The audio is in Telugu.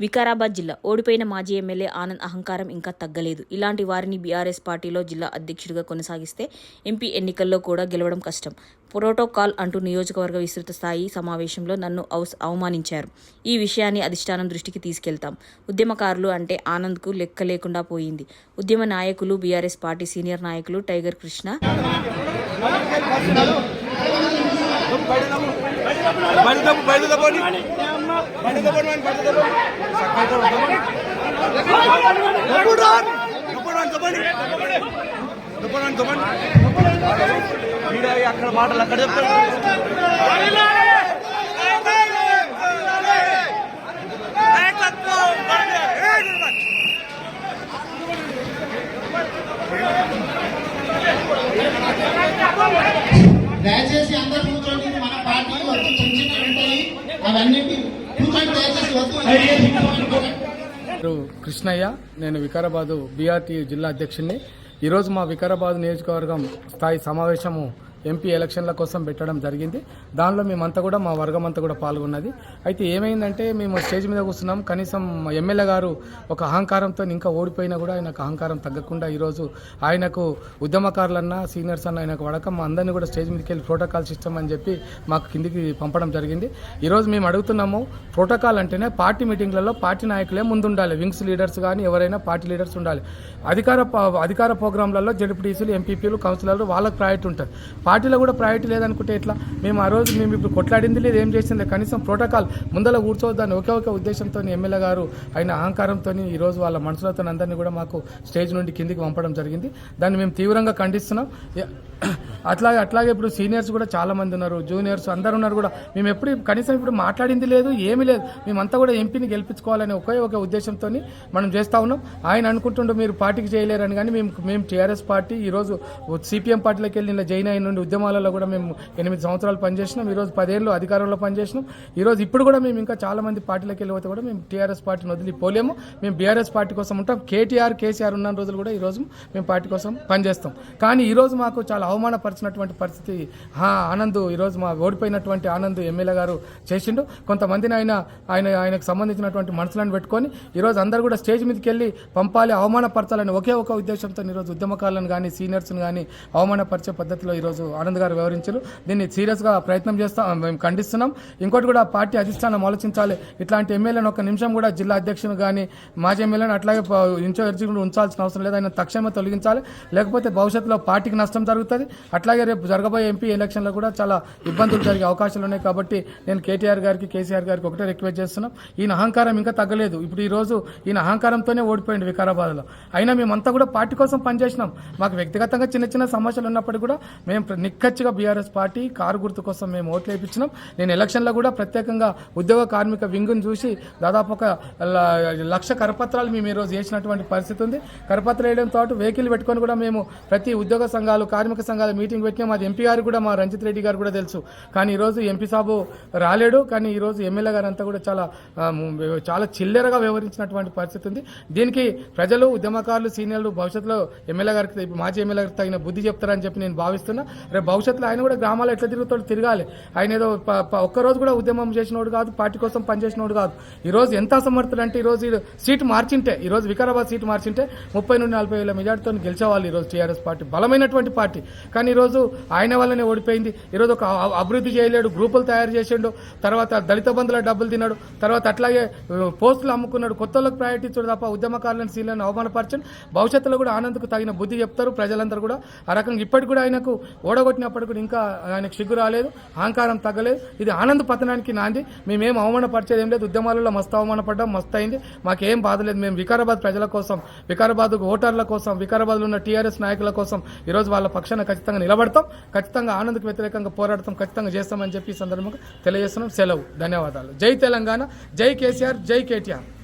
వికారాబాద్ జిల్లా ఓడిపోయిన మాజీ ఎమ్మెల్యే ఆనంద్ అహంకారం ఇంకా తగ్గలేదు. ఇలాంటి వారిని బీఆర్ఎస్ పార్టీలో జిల్లా అధ్యక్షుడిగా కొనసాగిస్తే ఎంపీ ఎన్నికల్లో కూడా గెలవడం కష్టం. ప్రోటోకాల్ అంటూ నియోజకవర్గ విస్తృత స్థాయి సమావేశంలో నన్ను అవమానించారు. ఈ విషయాన్ని అధిష్టానం దృష్టికి తీసుకెళ్తాం. ఉద్యమకారులు అంటే ఆనంద్కు లెక్క లేకుండా పోయింది. ఉద్యమ నాయకులు బీఆర్ఎస్ పార్టీ సీనియర్ నాయకులు టైగర్ కృష్ణ బండి తప్పు బండి తప్పండి బండి తప్పండి బండి తప్పండి. అక్కడ మాటలు అక్కడ చెప్తాడు. కృష్ణయ్య నేను వికారాబాదు బీఆర్టీ జిల్లా అధ్యక్షుడిని ఈరోజు మా వికారాబాద్ నియోజకవర్గం స్థాయి సమావేశము ఎంపీ ఎలక్షన్ల కోసం పెట్టడం జరిగింది. దానిలో మేమంతా కూడా మా వర్గం అంతా కూడా పాల్గొన్నది. అయితే ఏమైందంటే మేము స్టేజ్ మీద కూర్చున్నాం. కనీసం ఎమ్మెల్యే గారు ఒక అహంకారంతో ఇంకా ఓడిపోయినా కూడా ఆయనకు అహంకారం తగ్గకుండా ఈరోజు ఆయనకు ఉద్యమకారులన్నా సీనియర్స్ అన్న ఆయనకు వడకం మా అందరినీ కూడా స్టేజ్ మీదకి వెళ్ళి ప్రోటోకాల్ సిస్టమ్ అని చెప్పి మాకు కిందికి పంపడం జరిగింది. ఈరోజు మేము అడుగుతున్నాము ప్రోటోకాల్ అంటేనే పార్టీ మీటింగ్లలో పార్టీ నాయకులే ముందుండాలి. వింగ్స్ లీడర్స్ కానీ ఎవరైనా పార్టీ లీడర్స్ ఉండాలి. అధికార ప- అధికార ప్రోగ్రాంలలో జడ్పీటీసీలు ఎంపీపీలు కౌన్సిలర్లు వాళ్ళకి ప్రయారిటీ ఉంటుంది. పార్టీలో కూడా ప్రయారిటీ లేదనుకుంటే ఎట్లా? మేము ఆ రోజు మేము ఇప్పుడు కొట్లాడింది లేదు ఏం చేసింది కనీసం ప్రోటోకాల్ ముందర కూర్చోవద్దని ఒకే ఒక ఉద్దేశంతో ఎమ్మెల్యే గారు ఆయన అహంకారంతో ఈరోజు వాళ్ళ మనుషులతో అందరినీ కూడా మాకు స్టేజ్ నుండి కిందికి పంపడం జరిగింది. దాన్ని మేము తీవ్రంగా ఖండిస్తున్నాం. అట్లాగే అట్లాగే ఇప్పుడు సీనియర్స్ కూడా చాలా మంది ఉన్నారు. జూనియర్స్ అందరు ఉన్నారు కూడా. మేము ఎప్పుడు కనీసం ఇప్పుడు మాట్లాడింది లేదు ఏమీ లేదు. మేమంతా కూడా ఎంపీని గెలిపించుకోవాలని ఒకే ఒక ఉద్దేశంతో మనం చేస్తా ఉన్నాం. ఆయన అనుకుంటుండే మీరు పార్టీకి చేయలేరని కానీ మేము మేము టీఆర్ఎస్ పార్టీ ఈరోజు సిపిఎం పార్టీలోకి వెళ్ళి జైన్ అయిన నుండి ఉద్యమాలలో కూడా మేము ఎనిమిది సంవత్సరాలు పనిచేసినాం ఈరోజు పదేళ్ళు అధికారంలో పనిచేసినాం. ఈరోజు ఇప్పుడు కూడా మేము ఇంకా చాలా మంది పార్టీలోకి వెళ్ళిపోతే కూడా మేము టీఆర్ఎస్ పార్టీని వదిలిపోలేము. మేము బీఆర్ఎస్ పార్టీ కోసం ఉంటాం. కేటీఆర్ కేసీఆర్ ఉన్న రోజులు కూడా ఈరోజు మేము పార్టీ కోసం పనిచేస్తాం. కానీ ఈరోజు మాకు చాలా అవమానపరిచినటువంటి పరిస్థితి ఆనంద్ ఈరోజు మా ఓడిపోయినటువంటి ఆనంద్ ఎమ్మెల్యే గారు చేసిండు. కొంతమందిని ఆయన ఆయన ఆయనకు సంబంధించినటువంటి మనుషులను పెట్టుకొని ఈరోజు అందరూ కూడా స్టేజ్ మీదకి వెళ్ళి పంపాలి అవమానపరచాలని ఒకే ఒక ఉద్దేశంతో ఈరోజు ఉద్యమకాలను కానీ సీనియర్స్ని కానీ అవమానపరిచే పద్ధతిలో ఈరోజు ఆనంద్ గారు వివరించారు. దీన్ని సీరియస్గా ప్రయత్నం చేస్తాం మేము ఖండిస్తున్నాం. ఇంకోటి కూడా పార్టీ అధిష్టానం ఆలోచించాలి. ఇట్లాంటి ఎమ్మెల్యేను ఒక నిమిషం కూడా జిల్లా అధ్యక్షుని కానీ మాజీ ఎమ్మెల్యేని అట్లాగే ఇన్ఛార్జి ఉంచాల్సిన అవసరం లేదు. ఆయన తక్షణమే తొలగించాలి. లేకపోతే భవిష్యత్తులో పార్టీకి నష్టం జరుగుతుంది. అట్లాగే రేపు జరగబోయే ఎంపీ ఎలక్షన్లో కూడా చాలా ఇబ్బందులు జరిగే అవకాశాలు ఉన్నాయి కాబట్టి నేను కేటీఆర్ గారికి కేసీఆర్ గారికి ఒకటే రిక్వెస్ట్ చేస్తున్నాం. ఈయన అహంకారం ఇంకా తగ్గలేదు. ఇప్పుడు ఈ రోజు ఈయన అహంకారంతోనే ఓడిపోయింది వికారాబాద్లో. అయినా మేమంతా కూడా పార్టీ కోసం పనిచేసినాం. మాకు వ్యక్తిగతంగా చిన్న చిన్న సమస్యలు ఉన్నప్పటికీ కూడా మేము నిక్కచ్చిగా బీఆర్ఎస్ పార్టీ కారు గుర్తు కోసం మేము ఓట్లు వేయించినాం నేను ఎలక్షన్లో కూడా ప్రత్యేకంగా ఉద్యోగ కార్మిక వింగును చూసి దాదాపు ఒక లక్ష కరపత్రాలు మేము ఈరోజు చేసినటువంటి పరిస్థితి ఉంది. కరపత్రం వేయడంతో పాటు వెహికల్ పెట్టుకొని కూడా మేము ప్రతి ఉద్యోగ సంఘాలు కార్మిక సంఘాల మీటింగ్ పెట్టినాం. అది ఎంపీ గారు కూడా మా రంజిత్ రెడ్డి గారు కూడా తెలుసు. కానీ ఈరోజు ఎంపీ సాబు రాలేడు. కానీ ఈరోజు ఎమ్మెల్యే గారు అంతా కూడా చాలా చాలా చిల్లరగా వ్యవహరించినటువంటి పరిస్థితి ఉంది. దీనికి ప్రజలు ఉద్యమకారులు సీనియర్లు భవిష్యత్తులో ఎమ్మెల్యే గారికి మాజీ ఎమ్మెల్యే గారికి తగిన బుద్ధి చెప్తారని చెప్పి నేను భావిస్తున్నా. రేపు భవిష్యత్తులో ఆయన కూడా గ్రామాలు ఎట్లా తిరుగుతాడు తిరగాలి. ఆయన ఏదో ప- ఒక్కరోజు కూడా ఉద్యమం చేసినోడు కాదు పార్టీ కోసం పనిచేసినోడు కాదు. ఈరోజు ఎంత అసమర్థుడు అంటే ఈ రోజు ఈ సీటు మార్చింటే ఈ రోజు వికారాబాద్ సీటు మార్చింటే ముప్పై నుండి నలభై వేల మెజార్టీతో గెలిచేవాళ్ళు ఈరోజు టీఆర్ఎస్ పార్టీ. బలమైనటువంటి పార్టీ. కానీ ఈ రోజు ఆయన వల్లనే ఓడిపోయింది. ఈరోజు ఒక అభివృద్ధి చేయలేడు గ్రూపులు తయారు చేసిండు. తర్వాత దళిత బంధుల డబ్బులు తిన్నాడు. తర్వాత అట్లాగే పోస్టులు అమ్ముకున్నాడు. కొత్త వాళ్ళకి ప్రయారిటీ ఇచ్చాడు తప్ప ఉద్యమకారులను సీలను అవమానపరచండి భవిష్యత్తులో కూడా ఆనంద్కు తగిన బుద్ధి చెప్తారు ప్రజలందరూ కూడా. ఆ రకంగా ఇప్పటికి కూడా ఆయనకు ఓడగొట్టినప్పటికి కూడా ఇంకా ఆయనకు సిగ్గు రాలేదు అహంకారం తగ్గలేదు. ఇది ఆనంద్ పతనానికి నాంది. మేమేం అవమానపరిచేది ఏం లేదు. ఉద్యమాలలో మస్తు అవమానపడ్డాం మస్తు అయింది. మాకేం బాధ లేదు. మేము వికారాబాద్ ప్రజల కోసం వికారాబాద్ ఓటర్ల కోసం వికారాబాద్లో ఉన్న టీఆర్ఎస్ నాయకుల కోసం ఈరోజు వాళ్ళ పక్షాన ఖచ్చితంగా నిలబడతాం. ఖచ్చితంగా ఆనంద్కు వ్యతిరేకంగా పోరాడతాం. ఖచ్చితంగా చేస్తామని చెప్పి ఈ సందర్భంగా తెలియజేస్తున్నాం. సెలవు. ధన్యవాదాలు. జై తెలంగాణ. జై కేసీఆర్. జై కేటీఆర్.